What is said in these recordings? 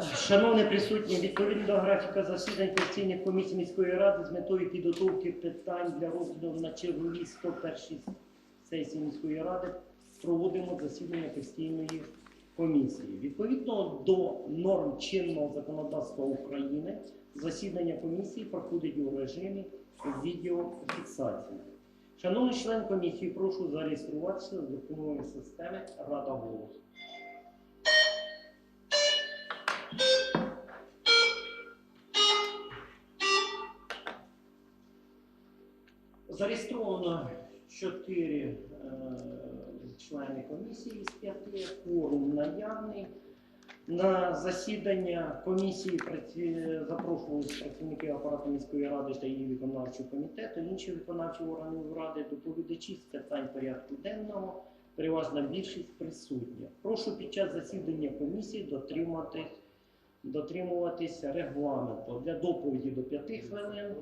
Шановні присутні, відповідно до графіка засідань постійних комісій міської ради з метою підготовки питань для розгляду на черговій 101 сесії міської ради проводимо засідання постійної комісії. Відповідно до норм чинного законодавства України, засідання комісії проходить у режимі відеофіксації. Шановний член комісії, прошу зареєструватися з допомогою системи Рада голосу. Зареєстровано 4 члени комісії з 5, форум наявний. На засідання комісії запрошувалися працівники апарату міської ради та її виконавчого комітету, інші виконавчі органи ради, доповідачі з питань порядку денного, переважна більшість присутня. Прошу під час засідання комісії дотримуватися регламенту для доповіді до 5 хвилин,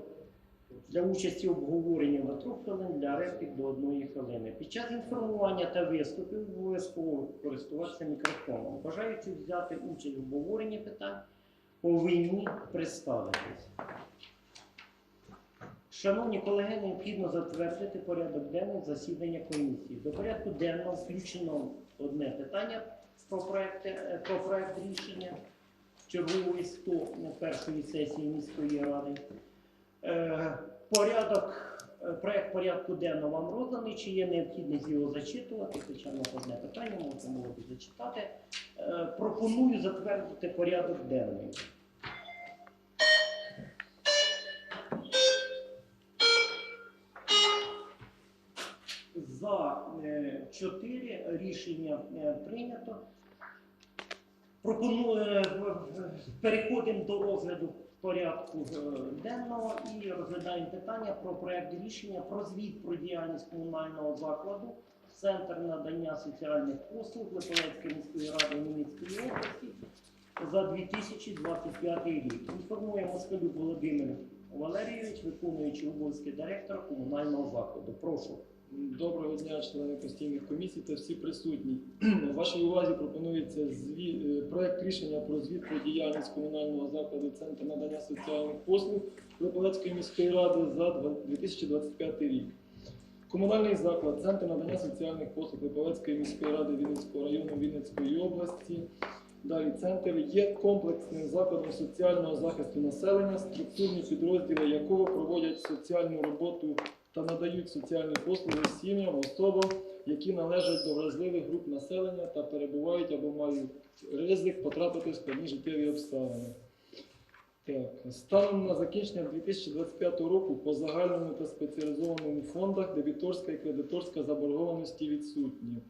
для участі в обговоренні до 3 хвилин, для реплік до 1 хвилини. Під час інформування та виступів обов'язково користуватися мікрофоном. Бажаючи взяти участь в обговоренні питань, повинні представитись. Шановні колеги, необхідно затвердити порядок денний засідання комісії. До порядку денного включено одне питання про проект, е, про проект рішення чергової 101 сесії міської ради. Е, Порядок, е, проект порядку денного вам розданий, чи є необхідність його зачитувати, звичайно, одне питання, можна було зачитати. Е, Пропоную затвердити порядок денний. За 4 рішення прийнято. Пропоную, переходимо до розгляду порядку е, денного і розглядаємо питання про проект рішення про звіт про діяльність комунального закладу Центр надання соціальних послуг Липовецької міської ради Вінницької області за 2025 рік. Інформує Москалюк Володимир Валерійович, виконуючий обов'язки директора комунального закладу. Прошу. Доброго дня, члени постійних комісій та всі присутні. Вашій увазі пропонується зві... е, проект рішення про звіт про діяльність комунального закладу Центр надання соціальних послуг Липовецької міської ради за 2025 рік. Комунальний заклад Центр надання соціальних послуг Липовецької міської ради Вінницького району Вінницької області. Далі центр є комплексним закладом соціального захисту населення, структурні підрозділи якого проводять соціальну роботу та надають соціальні послуги сім'ям, особам, які належать до вразливих груп населення та перебувають або мають ризик потрапити в складні життєві обставини. Так, станом на закінчення 2025 року по загальному та спеціалізованому фондах дебіторська і кредиторська заборгованості відсутні.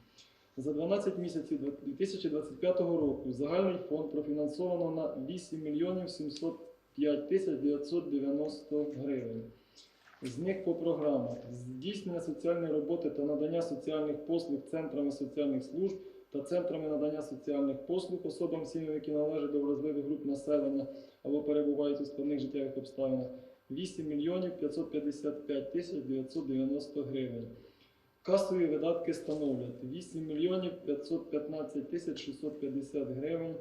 За 12 місяців 2025 року загальний фонд профінансовано на 8 мільйонів 705 тисяч 990 гривень. З них по програмах здійснення соціальної роботи та надання соціальних послуг центрами соціальних служб та центрами надання соціальних послуг особам сім'ям, які належать до вразливих груп населення або перебувають у складних життєвих обставинах 8 мільйонів 555 тисяч 990 гривень. Касові видатки становлять 8 мільйонів 515 тисяч 650 гривень.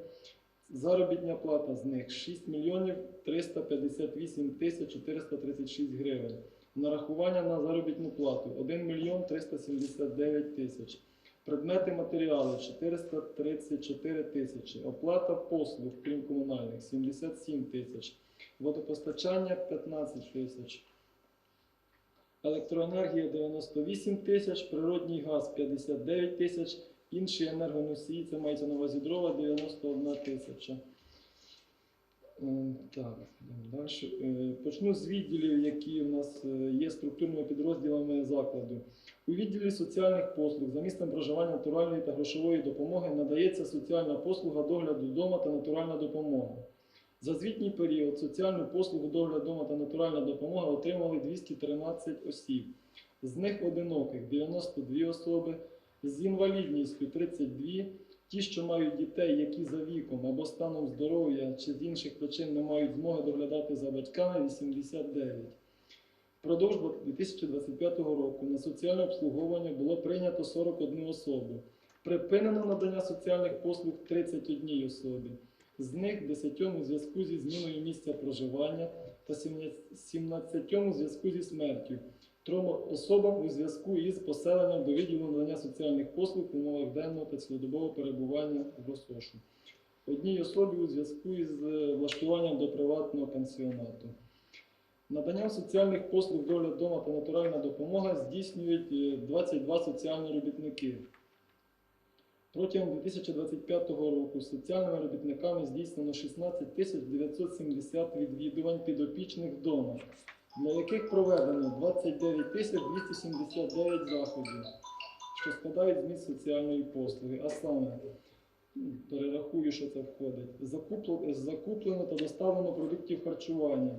Заробітня плата з них 6 мільйонів 358 тисяч 436 гривень. Нарахування на заробітну плату 1 мільйон 379 тисяч. Предмети матеріали 434 тисячі. Оплата послуг, крім комунальних 77 тисяч. Водопостачання 15 тисяч. Електроенергія 98 тисяч, природній газ 59 тисяч, інші енергоносії, це мається на увазі дрова 91 тисяча. Е, Так, далі. Почну з відділів, які в нас е, є структурними підрозділами закладу. У відділі соціальних послуг за місцем проживання натуральної та грошової допомоги надається соціальна послуга догляду вдома та натуральна допомога. За звітній період соціальну послугу догляд вдома та натуральна допомога отримали 213 осіб. З них одиноких 92 особи, з інвалідністю 32, ті, що мають дітей, які за віком або станом здоров'я чи з інших причин не мають змоги доглядати за батьками 89. Впродовж 2025 року на соціальне обслуговування було прийнято 41 особу. Припинено надання соціальних послуг 31 особі. З них 10 у зв'язку зі зміною місця проживання та 17 у зв'язку зі смертю. Трьом особам у зв'язку із поселенням до відділу надання соціальних послуг в умовах денного та цілодобового перебування в ОСОШу. Одній особі у зв'язку із е, влаштуванням до приватного пансіонату. Наданням соціальних послуг догляд дома та натуральна допомога здійснюють е, 22 соціальні робітники. Протягом 2025 року соціальними робітниками здійснено 16 970 відвідувань підопічних вдома, на яких проведено 29 тисяч 279 заходів, що складають зміст соціальної послуги. А саме, перерахую, що це входить, закуплено, та доставлено продуктів харчування.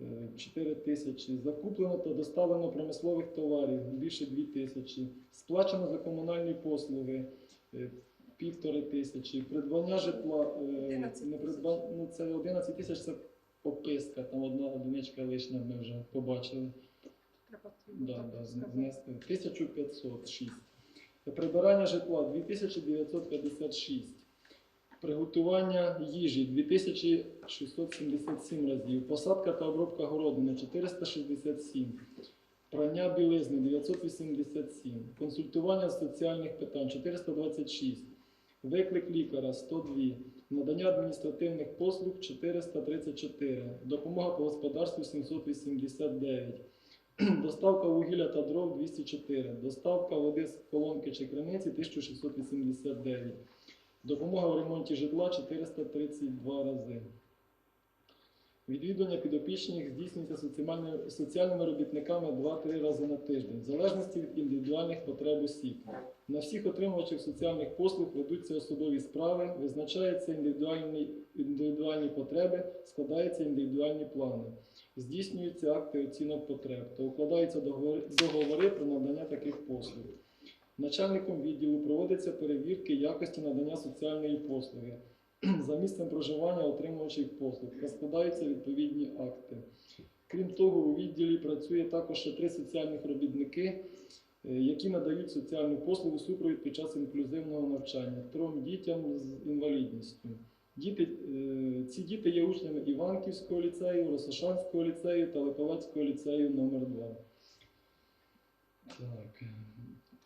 е, 4 тисячі, закуплено та доставлено промислових товарів більше 2 тисячі, сплачено за комунальні послуги е, півтори тисячі, придбання житла, е, 11 не придба... ну, це 11 тисяч це описка, там одна одиничка лишня ми вже побачили. Треба Да, да, внести 1506. Прибирання житла 2956. Приготування їжі 2677 разів. Посадка та обробка городини 467. Прання білизни 987. Консультування з соціальних питань 426. Виклик лікаря 102. Надання адміністративних послуг 434. Допомога по господарству 789. Доставка вугілля та дров 204. Доставка води з колонки чи криниці 1689. Допомога в ремонті житла 432 рази. Відвідування підопічних здійснюється соціальними, робітниками 2-3 рази на тиждень, в залежності від індивідуальних потреб осіб. На всіх отримувачів соціальних послуг ведуться особові справи, визначаються індивідуальні, індивідуальні потреби, складаються індивідуальні плани здійснюються акти оцінок потреб та укладаються договори, договори про надання таких послуг. Начальником відділу проводяться перевірки якості надання соціальної послуги за місцем проживання отримувачів послуг та складаються відповідні акти. Крім того, у відділі працює також ще три соціальних робітники, е, які надають соціальну послугу супровід під час інклюзивного навчання трьом дітям з інвалідністю. Діти, е, ці діти є учнями Іванківського ліцею, Росошанського ліцею та Липовецького ліцею номер 2 Так.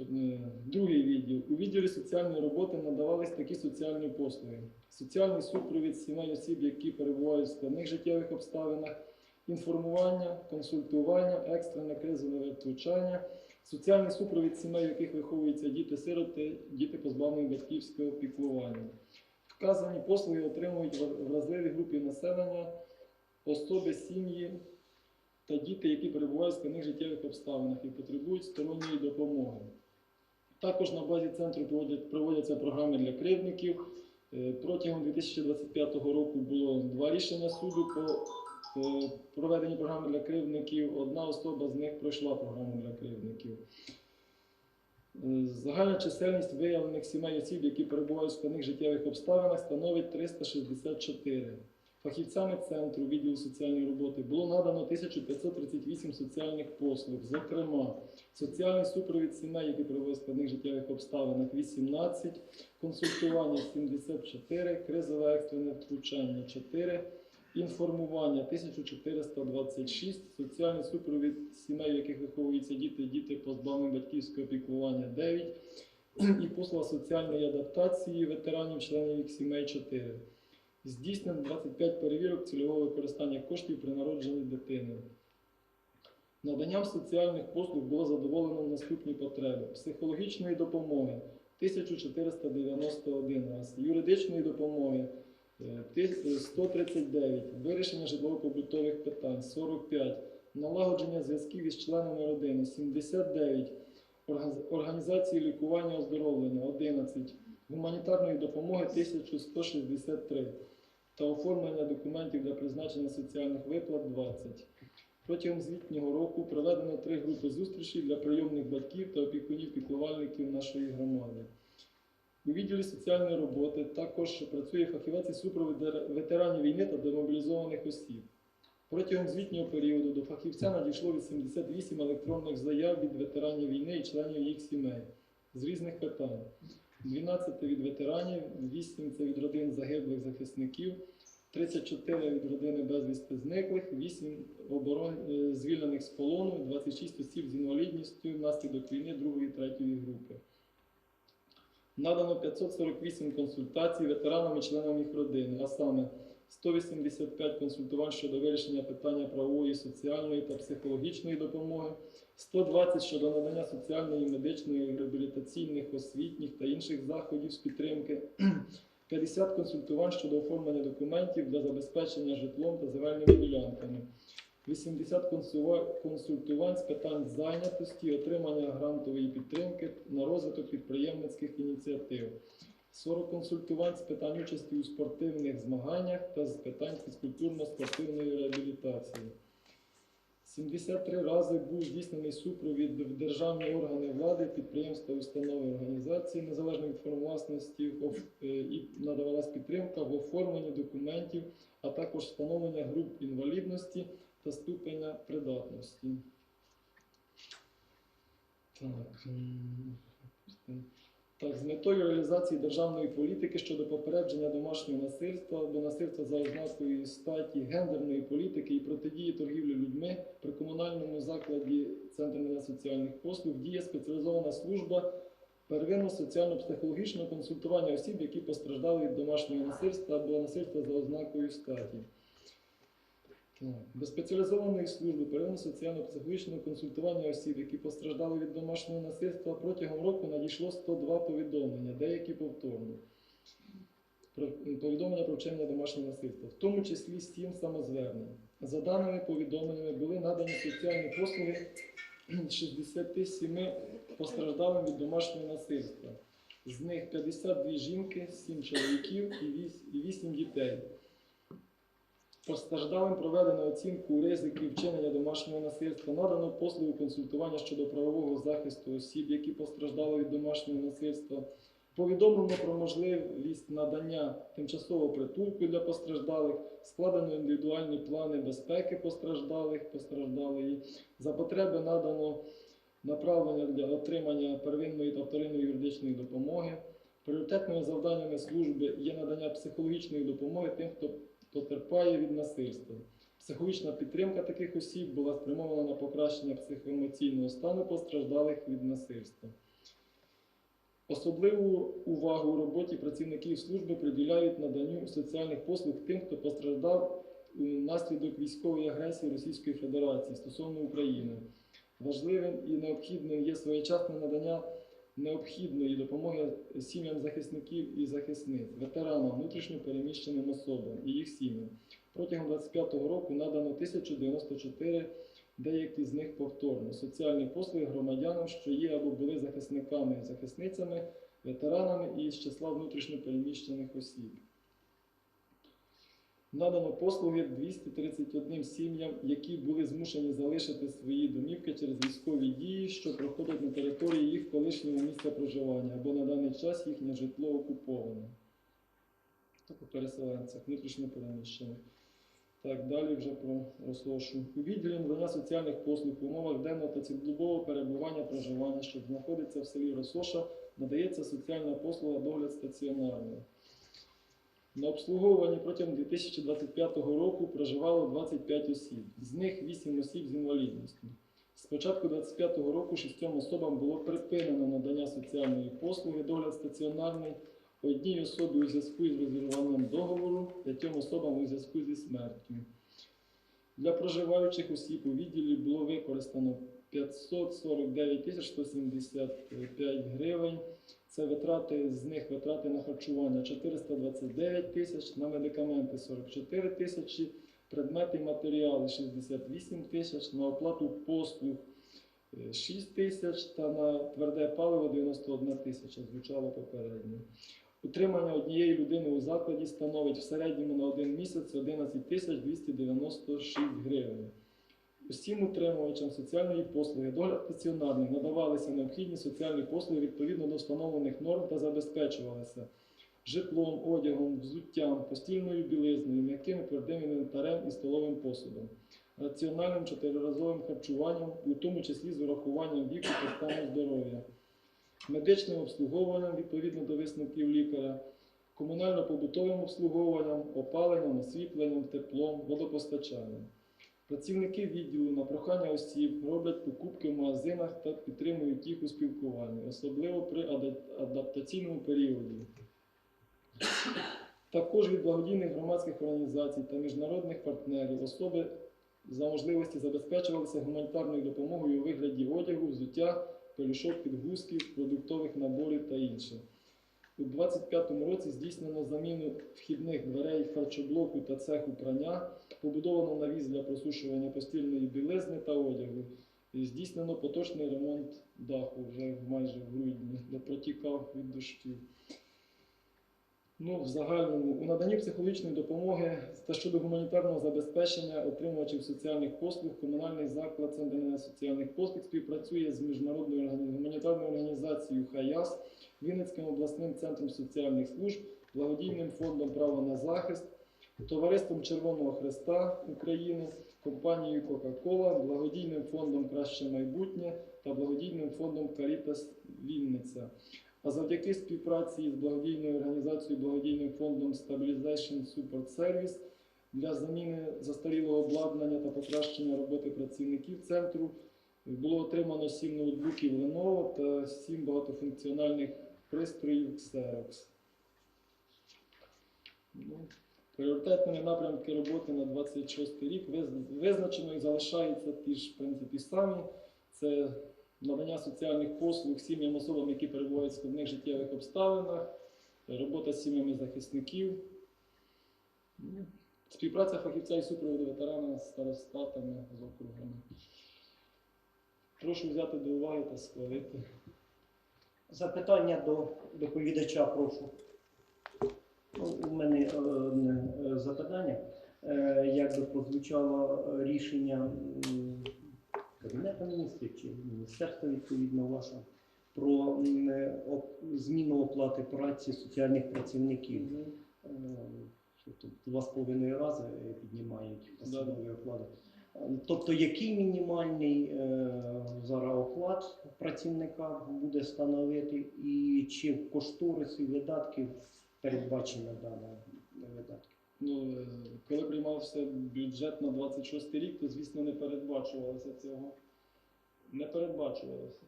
Е, Другий відділ. У відділі соціальної роботи надавались такі соціальні послуги: соціальний супровід сімей осіб, які перебувають в складних життєвих обставинах, інформування, консультування, екстрене кризове втручання, соціальний супровід сімей, в яких виховуються діти-сироти, діти позбавлені батьківського піклування. Вказані послуги отримують вразливі групи населення, особи, сім'ї та діти, які перебувають в складних життєвих обставинах і потребують сторонньої допомоги. Також на базі центру проводяться програми для кривдників. Е, Протягом 2025 року було два рішення суду по проведенню програми для кривдників. Одна особа з них пройшла програму для кривдників. Е, Загальна чисельність виявлених сімей осіб, які перебувають в складних життєвих обставинах, становить 364. Фахівцями центру відділу соціальної роботи було надано 1538 соціальних послуг, зокрема, соціальний супровід сімей, які перебувають в складних життєвих обставинах 18, консультування 74, кризове екстрене втручання 4, інформування 1426, соціальний супровід сімей, в яких виховуються діти, діти позбавлені батьківського піклування 9, і послуга соціальної адаптації ветеранів, членів їх сімей 4. Здійснено 25 перевірок цільового використання коштів при народженні дитини. Наданням соціальних послуг було задоволено наступні потреби: психологічної допомоги 1491 раз, юридичної допомоги е, 139, вирішення житлово-побутових питань 45, налагодження зв'язків із членами родини 79, організації лікування оздоровлення 11, гуманітарної допомоги 1163 та оформлення документів для призначення соціальних виплат 20. Протягом звітнього року проведено три групи зустрічей для прийомних батьків та опікунів піклувальників нашої громади. У відділі соціальної роботи також працює фахівець із супроводу ветеранів війни та демобілізованих осіб. Протягом звітнього періоду до фахівця надійшло 88 електронних заяв від ветеранів війни і членів їх сімей з різних питань. 12 від ветеранів, 8 це від родин загиблих захисників, 34 від родини безвісти зниклих, 8 оборон... е, звільнених з полону, 26 осіб з інвалідністю внаслідок війни 2 і 3 групи. Надано 548 консультацій ветеранам і членам їх родини, а саме 185 консультувань щодо вирішення питання правової, соціальної та психологічної допомоги, 120 щодо надання соціальної, медичної, реабілітаційних, освітніх та інших заходів з підтримки, 50 консультувань щодо оформлення документів для забезпечення житлом та земельними ділянками, 80 консультувань з питань зайнятості, отримання грантової підтримки на розвиток підприємницьких ініціатив. 40 консультувань з питань участі у спортивних змаганнях та з питань фізкультурно-спортивної реабілітації. 73 рази був здійснений супровід в державні органи влади, підприємства, установи, організації незалежно від форм власності е, і надавалась підтримка в оформленні документів, а також встановлення груп інвалідності та ступеня придатності. Так. Так, з метою реалізації державної політики щодо попередження домашнього насильства або насильства за ознакою статі, гендерної політики і протидії торгівлі людьми при комунальному закладі Центр надання соціальних послуг діє спеціалізована служба первинно соціально-психологічного консультування осіб, які постраждали від домашнього насильства або насильства за ознакою статі. До спеціалізованої служби первинно соціально-психологічного консультування осіб, які постраждали від домашнього насильства, протягом року надійшло 102 повідомлення, деякі повторно. Повідомлення про вчинення домашнього насильства, в тому числі 7 самозвернень. За даними повідомленнями були надані соціальні послуги 67 постраждалим від домашнього насильства. З них 52 жінки, 7 чоловіків і 8 дітей. Постраждалим проведено оцінку ризиків вчинення домашнього насильства, надано послугу консультування щодо правового захисту осіб, які постраждали від домашнього насильства. Повідомлено про можливість надання тимчасового притулку для постраждалих, складено індивідуальні плани безпеки постраждалих, постраждалої. За потреби надано направлення для отримання первинної та вторинної юридичної допомоги. Пріоритетними завданнями служби є надання психологічної допомоги тим, хто потерпає від насильства. Психологічна підтримка таких осіб була спрямована на покращення психоемоційного стану постраждалих від насильства. Особливу увагу у роботі працівників служби приділяють наданню соціальних послуг тим, хто постраждав внаслідок військової агресії Російської Федерації стосовно України. Важливим і необхідним є своєчасне надання необхідної допомоги сім'ям захисників і захисниць, ветеранам, внутрішньо переміщеним особам і їх сім'ям. Протягом 2025 року надано 1094, деякі з них повторно, соціальні послуги громадянам, що є або були захисниками захисницями, ветеранами і з числа внутрішньо переміщених осіб. Надано послуги 231 сім'ям, які були змушені залишити свої домівки через військові дії, що проходять на території їх колишнього місця проживання, або на даний час їхнє житло окуповане. По переселенцях, внутрішньо переміщених. Так, далі вже про розсошу. У відділі надання соціальних послуг в умовах денного та цілодобового перебування проживання, що знаходиться в селі Росоша, надається соціальна послуга догляд стаціонарний. На обслуговуванні протягом 2025 року проживало 25 осіб, з них 8 осіб з інвалідністю. З початку 2025 року шістьом особам було припинено надання соціальної послуги, догляд стаціонарний, одній особі у зв'язку із розірванням договору, п'ятьом особам у зв'язку зі смертю. Для проживаючих осіб у відділі було використано 549 175 гривень. Це витрати, з них витрати на харчування 429 тисяч, на медикаменти 44 тисячі, предмети і матеріали 68 тисяч, на оплату послуг е, 6 тисяч та на тверде паливо 91 тисяча, звучало попередньо. Утримання однієї людини у закладі становить в середньому на один місяць 11 тисяч 296 гривень. Усім утримувачам соціальної послуги догляд стаціонарних надавалися необхідні соціальні послуги відповідно до встановлених норм та забезпечувалися житлом, одягом, взуттям, постільною білизною, м'яким твердим інвентарем і столовим посудом, раціональним чотириразовим харчуванням, у тому числі з урахуванням віку та стану здоров'я, медичним обслуговуванням відповідно до висновків лікаря, комунально-побутовим обслуговуванням, опаленням, освітленням, теплом, водопостачанням. Працівники відділу на прохання осіб роблять покупки в магазинах та підтримують їх у спілкуванні, особливо при адаптаційному періоді. Також від благодійних громадських організацій та міжнародних партнерів особи за можливості забезпечувалися гуманітарною допомогою у вигляді одягу, взуття, пелюшок, підгузків, продуктових наборів та інше. У 2025 році здійснено заміну вхідних дверей харчоблоку та цеху прання, побудовано навіс для просушування постільної білизни та одягу. Здійснено поточний ремонт даху вже майже в грудні, де протікав від дощів. Ну, в загальному, у наданні психологічної допомоги та щодо гуманітарного забезпечення отримувачів соціальних послуг, комунальний заклад надання соціальних послуг співпрацює з міжнародною гуманітарною організацією ХАЯС, Вінницьким обласним центром соціальних служб, благодійним фондом право на захист, товариством Червоного Хреста України, компанією Кока-Кола, благодійним фондом Краще майбутнє та благодійним фондом Карітас Вінниця. А завдяки співпраці з благодійною організацією благодійним фондом Stabilization Support Service для заміни застарілого обладнання та покращення роботи працівників центру було отримано 7 ноутбуків Lenovo та 7 багатофункціональних пристроїв Xerox. Ну, Пріоритетними напрямки роботи на 26 рік визначено і залишаються ті ж в принципі самі. Це надання соціальних послуг сім'ям особам, які перебувають в складних життєвих обставинах, робота з сім'ями захисників, співпраця фахівця і супроводу ветерана з старостатами з округами. Прошу взяти до уваги та схвалити. Запитання до доповідача, прошу. Ну, У мене е, е, запитання. Е, Як би прозвучало рішення Кабінету міністрів чи міністерства відповідно вашого про е, зміну оплати праці соціальних працівників? Е, що Два з половиною рази е, піднімають посадові оклади. Е, Тобто, який мінімальний зараз оклад працівника буде становити, і чи в кошторисі видатків передбачено дане видатки? Ну, е, коли приймався бюджет на 26 рік, то звісно не передбачувалося цього. Не передбачувалося.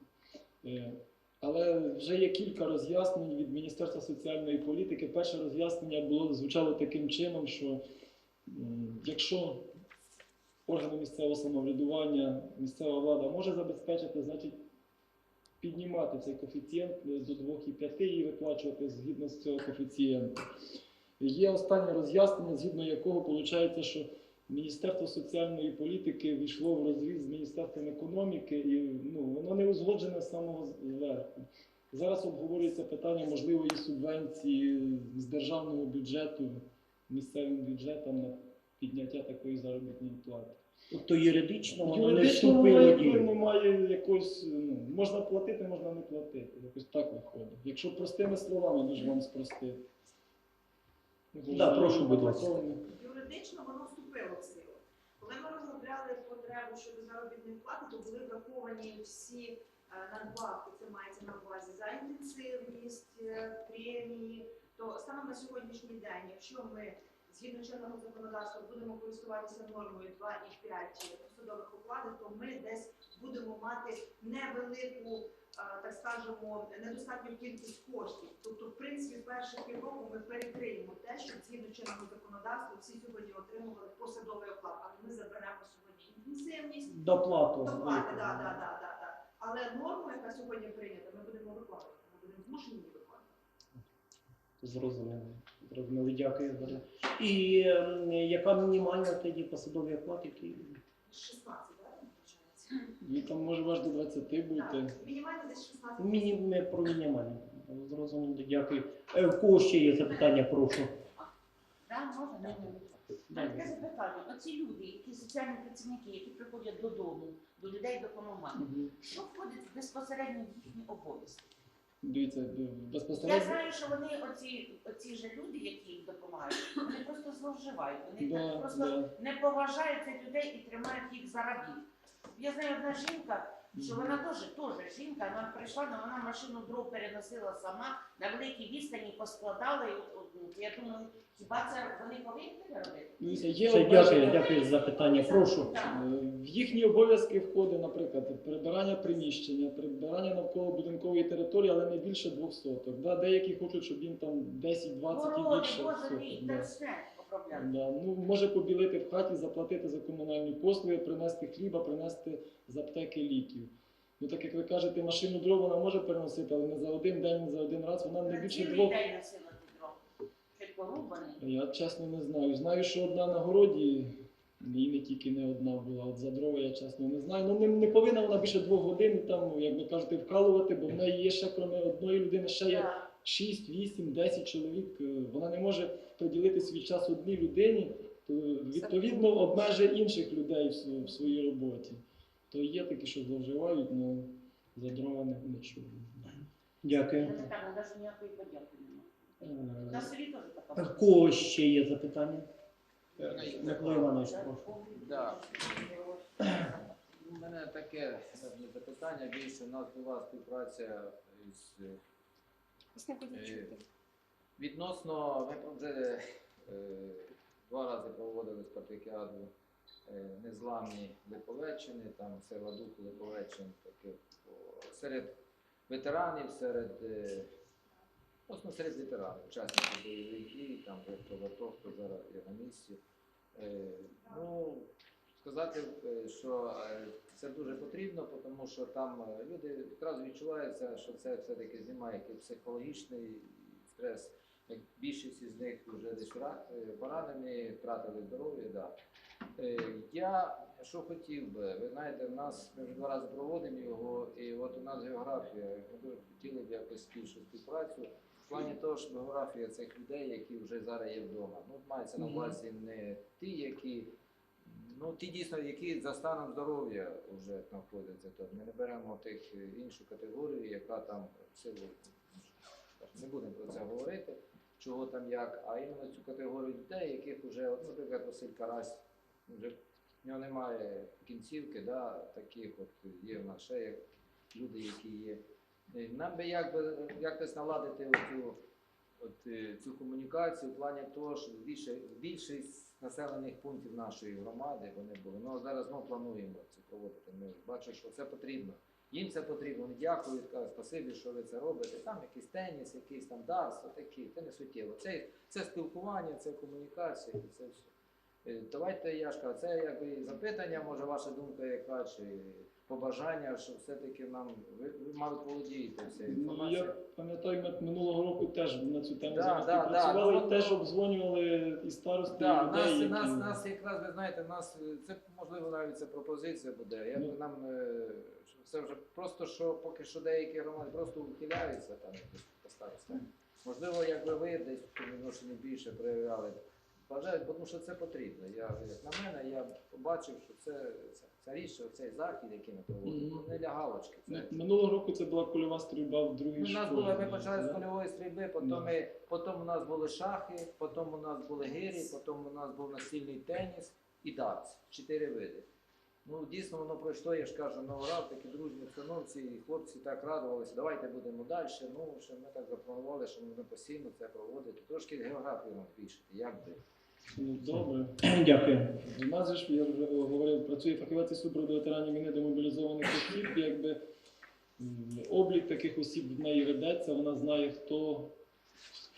Е, Але вже є кілька роз'яснень від Міністерства соціальної політики. Перше роз'яснення було звучало таким чином, що якщо органи місцевого самоврядування, місцева влада може забезпечити, значить піднімати цей коефіцієнт до 2,5 і виплачувати згідно з цього коефіцієнту. Є останнє роз'яснення, згідно якого виходить, що Міністерство соціальної політики війшло в розріз з Міністерством економіки, і ну, воно не узгоджене з самого зверху. Зараз обговорюється питання можливої субвенції з державного бюджету місцевим бюджетам на підняття такої заробітної плати. Тобто юридично воно не вступило дію. немає якось, ну, можна платити, можна не платити. Якось так виходить. Якщо простими словами дуже вам спростити. Да, прошу, будь ласка. Юридично воно вступило в силу. Коли ми розробляли потребу щодо заробітної плати, то були враховані всі е, надбавки, це мається на увазі за інтенсивність, е, премії. То станом на сьогоднішній день, якщо ми згідно чинного законодавства будемо користуватися нормою 2,5 посадових окладів, то ми десь будемо мати невелику, е, так скажемо, недостатню кількість коштів. Тобто, в принципі, перших півроку ми перекриємо те, що згідно чинного законодавства всі сьогодні отримували посадовий оклад, але ми заберемо сьогодні інтенсивність. Доплату. Доплати, да, да, да, да, да. Але норму, яка сьогодні прийнята, ми будемо виконувати. Ми будемо змушені виконувати. Зрозуміло. Зрозуміло, дякую. Дар'я. І яка мінімальна тоді посадові оплати? які 16, так? Ну, там може аж до 20 бути. Так, мінімально десь 16. Міні... Про мінімальні. Зрозуміло, дякую. Е, В кого ще є запитання, прошу. Да, можна? Да. Таке запитання. Оці люди, які соціальні працівники, які приходять додому, до людей допомагати, Мгм. що входить безпосередньо в їхні обов'язки? Дивіться, безпосередньо. Я знаю, що вони, оці, оці же люди, які їм допомагають, вони просто зловживають, вони Да, так просто да. не поважають цих людей і тримають їх за рабів. Я знаю, одна жінка Що вона теж, теж жінка, вона прийшла, але вона машину дров переносила сама, на великій відстані поскладала. І, от, от, я думаю, хіба це вони повинні це робити? Все, обмеження. дякую, дякую за запитання. Прошу. Е, В їхні обов'язки входить, наприклад, прибирання приміщення, прибирання навколо будинкової території, але не більше двох соток. Да, деякі хочуть, щоб їм там 10, 20 і Городи, більше боже соток. мій, да. та все поправляти. Да. Ну, може побілити в хаті, заплатити за комунальні послуги, принести хліба, принести з аптеки ліків. Ну так як ви кажете, машину дров вона може переносити, але не за один день, не за один раз, вона не більше Цілий двох. день носила дрова. Порубаний. Я чесно не знаю. Знаю, що одна на городі, і не тільки не одна була. От за дрова я чесно не знаю. Ну не, не повинна вона більше двох годин там, як ви кажете, вкалувати, бо в неї є ще крім одної людини, ще є Так. 6, 8, 10 чоловік. Е, Вона не може приділити свій час одній людині, то відповідно обмежує інших людей в, в своїй роботі. То є такі, що зловживають, але за дрова не, не чую. Дякую. Я не кажу, навіть ніякої подяки немає. На селі теж така. В кого ще є запитання? Микола Іванович, прошу. Да. У мене таке запитання більше. У нас була співпраця із е, відносно ми вже е, два рази проводили спартакіаду е, незламні Липовеччини, там Севадук Липовеччин, таке о, серед ветеранів, серед е, Просто серед ветеранів, учасників бойових дій, там хто в хто зараз є на місці. Е, ну, сказати, е, що е, це дуже потрібно, тому що там е, люди відразу відчуваються, що це все-таки знімає якийсь психологічний стрес. Більшість із них вже десь ра- поранені, втратили здоров'я. Да. Я що хотів би, ви знаєте, в нас ми вже два рази проводимо його, і от у нас географія. Ми дуже хотіли б якось більшу співпрацю. В плані того, що географія цих людей, які вже зараз є вдома. Ну, мається на увазі не ті, які ну ті дійсно, які за станом здоров'я вже знаходяться. Тобто ми не беремо тих е, іншу категорію, яка там в силу не будемо про це говорити, чого там як, а іменно цю категорію людей, яких вже, от, наприклад, Василь Карась, вже в нього немає кінцівки, да, таких от є в нас ще люди, які є. Е, Нам би якби якось наладити оцю, от, е, цю комунікацію в плані того, що більше, більшість населених пунктів нашої громади вони були. Ну, зараз знову плануємо це проводити. Ми бачу, що це потрібно. Їм це потрібно. Вони дякують, кажуть, спасибі, що ви це робите. Там якийсь теніс, якийсь там дарс, такі, це не суттєво. Це, це спілкування, це комунікація, це все. Е, Давайте я ж кажу, це якби запитання, може ваша думка яка, чи побажання, що все-таки нам ви, ви мабуть володієте всією Ну, інформацією. я пам'ятаю, ми минулого року теж на цю тему Да, вами да, співпрацювали, ну, теж обдзвонювали і старости, Да, і нас, людей, які... нас, нас якраз, ви знаєте, нас е, це можливо навіть це пропозиція буде. Як Ну. нам е, що це вже просто що поки що деякі громади просто ухиляються там якось по старості. Можливо, якби ви десь в цьому відношенні більше проявляли бажають, тому що це потрібно. Я як на мене, я побачив, що це, це річ, що цей захід, який ми проводимо, Мгм. не для галочки. Це, Ну, Минулого року це була кульова стрільба в другій Ну, У школі. нас було, ми да? почали з кульової стрільби, потім, Да. ми, потім у нас були шахи, потім у нас були гирі, потім у нас був настільний теніс і дартс. Чотири види. Ну, дійсно, воно пройшло, я ж кажу, на ура, в такі дружні обстановці, і хлопці так радувалися, давайте будемо далі. Ну, що ми так запланували, що ми постійно це проводити. Трошки географію нам збільшити, як би. Ну, добре. Дякую. У нас ж, я вже говорив, працює фахівець супроводу ветеранів війни демобілізованих осіб, якби облік таких осіб в неї ведеться, вона знає, хто,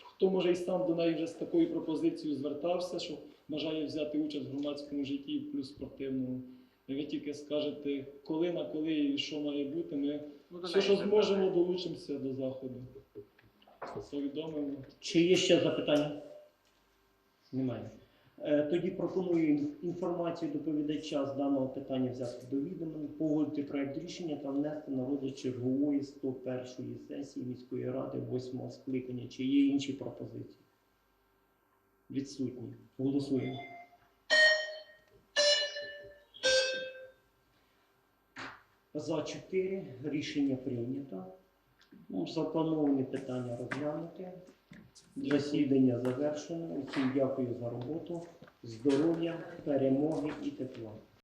хто може і сам до неї вже з такою пропозицією звертався, що бажає взяти участь в громадському житті, плюс спортивному. І ви тільки скажете, коли на коли і що має бути, ми Ну, все, що зможемо, долучимося до заходу. Повідомимо. Чи є ще запитання? Немає. Е, Тоді пропоную інформацію доповідача з даного питання взяти до відома, погодити проект рішення та внести на розгляд чергової 101-ї сесії міської ради 8 скликання. Чи є інші пропозиції? Відсутні. Голосуємо. За 4 рішення прийнято. Ну, заплановані питання розглянути. Засідання завершено. Усім дякую за роботу, здоров'я, перемоги і тепла.